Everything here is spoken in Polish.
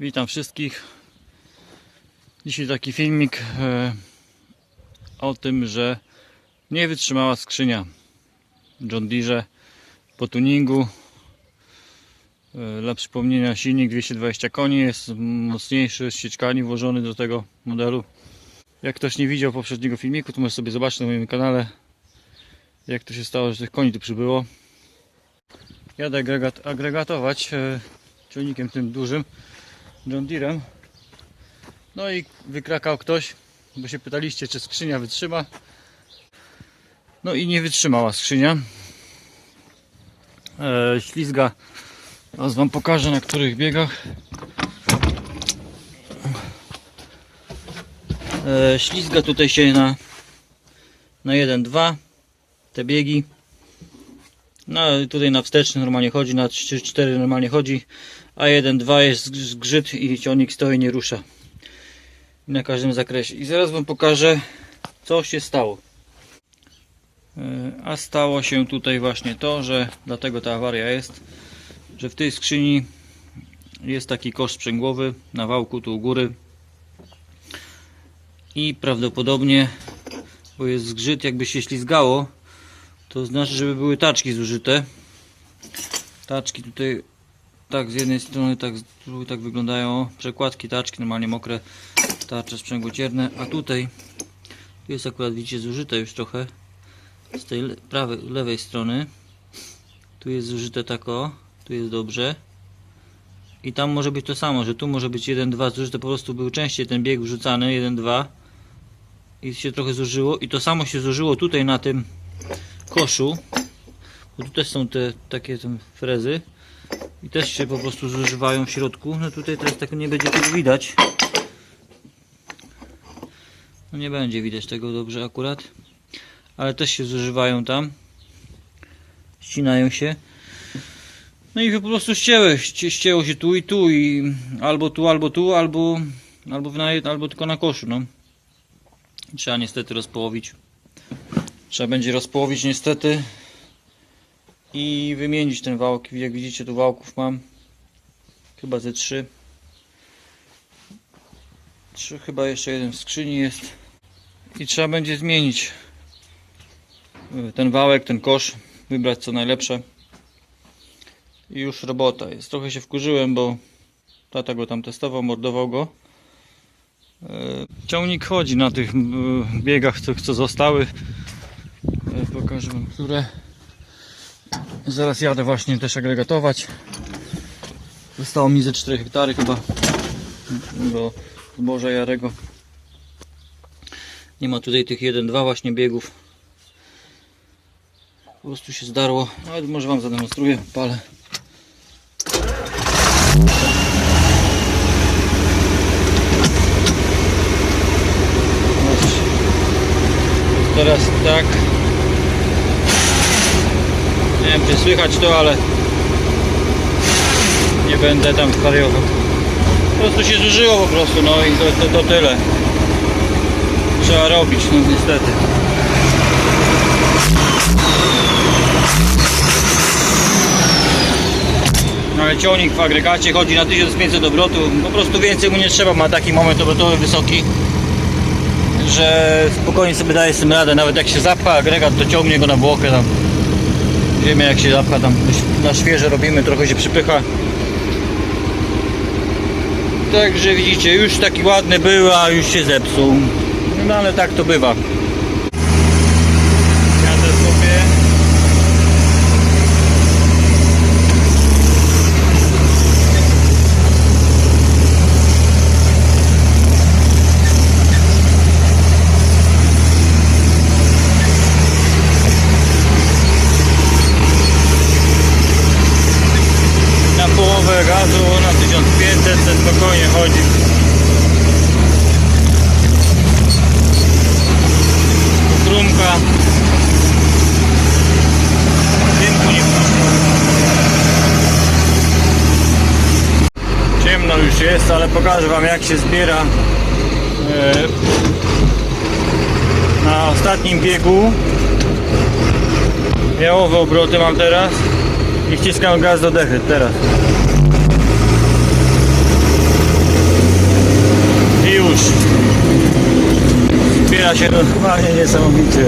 Witam wszystkich. Dzisiaj taki filmik e, o tym, że nie wytrzymała skrzynia John Deere po tuningu. E, dla przypomnienia silnik 220 koni jest mocniejszy, z sieczkami włożony do tego modelu. Jak ktoś nie widział poprzedniego filmiku, to może sobie zobaczyć na moim kanale jak to się stało, że tych koni tu przybyło. Jadę agregat, agregatować e, ciągnikiem tym dużym John Deerem. No i wykrakał ktoś, bo się pytaliście, czy skrzynia wytrzyma. No i nie wytrzymała skrzynia. E, ślizga, teraz Wam pokażę na których biegach. E, ślizga tutaj się na, na 1-2 te biegi. No tutaj na wsteczny normalnie chodzi, na 3-4 normalnie chodzi, a 1-2 jest zgrzyt i ciągnik stoi nie rusza. Na każdym zakresie. I zaraz Wam pokażę co się stało. E, A stało się tutaj właśnie to, że dlatego ta awaria jest, że w tej skrzyni jest taki kosz sprzęgłowy na wałku tu u góry i prawdopodobnie, bo jest zgrzyt jakby się ślizgało, to znaczy, żeby były taczki zużyte. Taczki tutaj tak z jednej strony, tak tak wyglądają. Przekładki taczki, normalnie mokre tarcze sprzęgłocierne, a tutaj tu jest akurat widzicie zużyte już trochę z tej prawej, lewej strony. Tu jest zużyte tako, tu jest dobrze. I tam może być to samo, że tu może być 1-2 zużyte, po prostu był częściej ten bieg wrzucany, 1-2 i się trochę zużyło i to samo się zużyło tutaj na tym koszu, bo tu też są te takie tam frezy i też się po prostu zużywają w środku. No tutaj teraz tak nie będzie tego widać. No nie będzie widać tego dobrze akurat, ale też się zużywają tam. Ścinają się. No i po prostu ścięły, ści- ścięło się tu i tu i albo tu, albo tu, albo albo, w albo tylko na koszu, no. Trzeba niestety rozpołowić. Trzeba będzie rozpołowić niestety i wymienić ten wałek. Jak widzicie tu wałków mam chyba ze trzy. Trzy chyba jeszcze jeden w skrzyni jest. I trzeba będzie zmienić y, ten wałek, ten kosz, wybrać co najlepsze. I już robota jest. Trochę się wkurzyłem, bo tata go tam testował, mordował go. Y, Ciągnik chodzi na tych biegach, co, co zostały. E, Pokażę wam, które. Zaraz jadę właśnie też agregatować. Zostało mi ze 4 hektary chyba do zboża jarego. Nie ma tutaj tych 1-2 właśnie biegów. Po prostu się zdarło. Ale może wam zademonstruję. Palę. Teraz tak. Nie wiem czy słychać to, ale nie będę tam wariował. Po prostu się zużyło po prostu, no i to, to, to tyle. Trzeba robić, no niestety. No ale ciągnik w agregacie chodzi na 1500 obrotów, po prostu więcej mu nie trzeba, ma taki moment obrotowy wysoki że spokojnie sobie daje z tym radę, nawet jak się zapcha agregat, to ciągnie go na błokę tam. Wiemy jak się zapcha tam, na świeże robimy, trochę się przypycha. Także widzicie, już taki ładny był, a już się zepsuł. No ale tak to bywa. Jadę sobie. na połowę gazu na 1500 to spokojnie chodzi. Trumka. Ciemno już jest, ale pokażę wam jak się zbiera e, na ostatnim biegu. Jałowe obroty mam teraz i wciskam gaz do dechy teraz. Się normalnie niesamowicie.